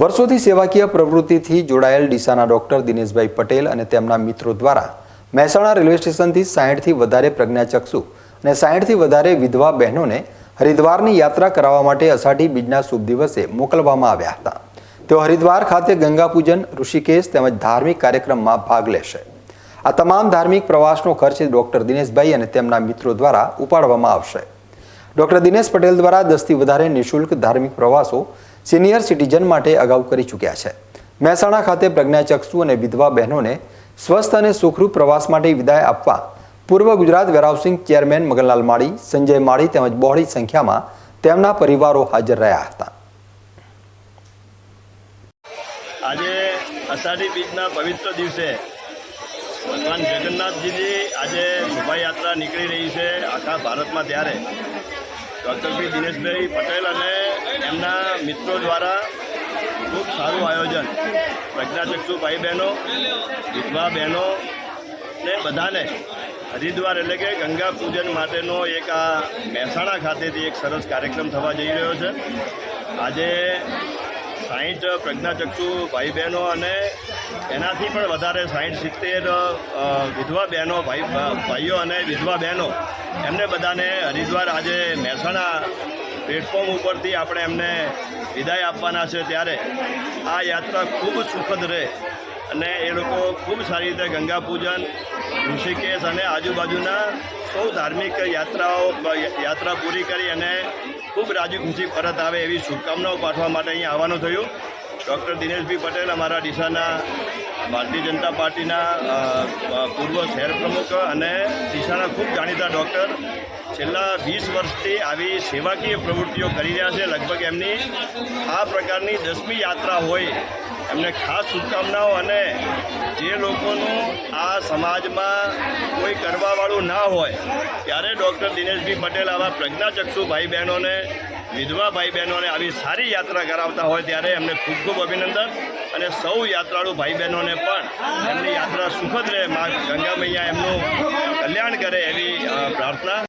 વર્ષોથી સેવાકીય પ્રવૃત્તિથી જોડાયેલ ડીસાના ડોક્ટર દિનેશભાઈ પટેલ અને તેમના મિત્રો દ્વારા મહેસાણા રેલવે સ્ટેશનથી સાહીઠથી વધારે પ્રજ્ઞાચક્ષુ અને સાહીઠથી વધારે વિધવા બહેનોને હરિદ્વારની યાત્રા કરાવવા માટે અષાઢી બીજના શુભ દિવસે મોકલવામાં આવ્યા હતા. તેઓ હરિદ્વાર ખાતે ગંગા પૂજન ઋષિકેશ તેમજ ધાર્મિક કાર્યક્રમમાં ભાગ લેશે. આ તમામ ધાર્મિક પ્રવાસનો ખર્ચ ડોક્ટર દિનેશભાઈ અને તેમના મિત્રો દ્વારા ઉપાડવામાં આવશે. ડોક્ટર દિનેશ પટેલ દ્વારા દસથી વધારે નિઃશુલ્ક ધાર્મિક પ્રવાસો સિનિયર સિટીઝન માટે અગાઉ કરી ચૂક્યા છે. મહેસાણા ખાતે પ્રજ્ઞાચક્ષુ અને વિધવા બહેનોને સ્વસ્થ અને સુખરૂપ પ્રવાસ માટે વિદાય આપવા પૂર્વ ગુજરાત વેરહાઉસિંગ ચેરમેન મગનલાલ માળી, સંજય માળી તેમજ બહોળી સંખ્યામાં તેમના પરિવારો હાજર રહ્યા હતા. આજે અષાઢી બીજના પવિત્ર દિવસે ભગવાન જગન્નાથજીની આજે શોભાયાત્રા નીકળી રહી છે આખા ભારતમાં ત્યારે. ડૉક્ટર શ્રી દિનેશભાઈ પટેલ અને એમના મિત્રો દ્વારા ખૂબ સારું આયોજન. પ્રજ્ઞાચક્ષુ ભાઈ બહેનો, વિધવા બહેનો ને બધાને હરિદ્વાર એટલે કે ગંગા પૂજન માટેનો એક આ મહેસાણા ખાતેથી એક સરસ કાર્યક્રમ થવા જઈ રહ્યો છે. આજે સાહીઠ પ્રજ્ઞાચક્ષુ ભાઈ બહેનો અને એનાથી પણ વધારે સાહીઠ સિત્તેર વિધવા બહેનો, ભાઈ ભાઈઓ અને વિધવા બહેનો એમને બધાને હરિદ્વાર આજે મહેસાણા પ્લેટફોર્મ ઉપરથી આપણે એમને વિદાય આપવાના છે ત્યારે આ યાત્રા ખૂબ સુખદ રહે અને એ લોકો ખૂબ સારી રીતે ગંગા પૂજન, ઋષિકેશ અને આજુબાજુના સૌ ધાર્મિક યાત્રાઓ, યાત્રા પૂરી કરી અને ખૂબ રાજી ખુશી પરત આવે એવી શુભકામનાઓ પાઠવા માટે અહીંયા આવવાનું થયું. ડૉક્ટર દિનેશભાઈ પટેલ અમારા ડીસાના ભારતીય જનતા પાર્ટીના પૂર્વ શહેર પ્રમુખ અને ડીસાના ખૂબ જાણીતા ડૉક્ટર. છેલ્લા વીસ વર્ષથી આવી સેવાકીય પ્રવૃત્તિઓ કરી રહ્યા છે. લગભગ એમની આ પ્રકારની દસમી યાત્રા હોય, એમને ખાસ શુભકામનાઓ અને જે લોકોનું આ સમાજમાં કોઈ કરવાવાળું ના હોય, ત્યારે ડૉક્ટર દિનેશભાઈ પટેલ આવા પ્રજ્ઞાચક્ષુ ભાઈ બહેનોને વિધવા ભાઈ બહેનોને આવી સારી યાત્રા કરાવતા હોય ત્યારે એમને ખૂબ ખૂબ અભિનંદન અને સૌ યાત્રાળુ ભાઈ બહેનોને પણ એમની યાત્રા સુખદ રહે. મા ગંગા મૈયા એમનું કલ્યાણ કરે એવી પ્રાર્થના.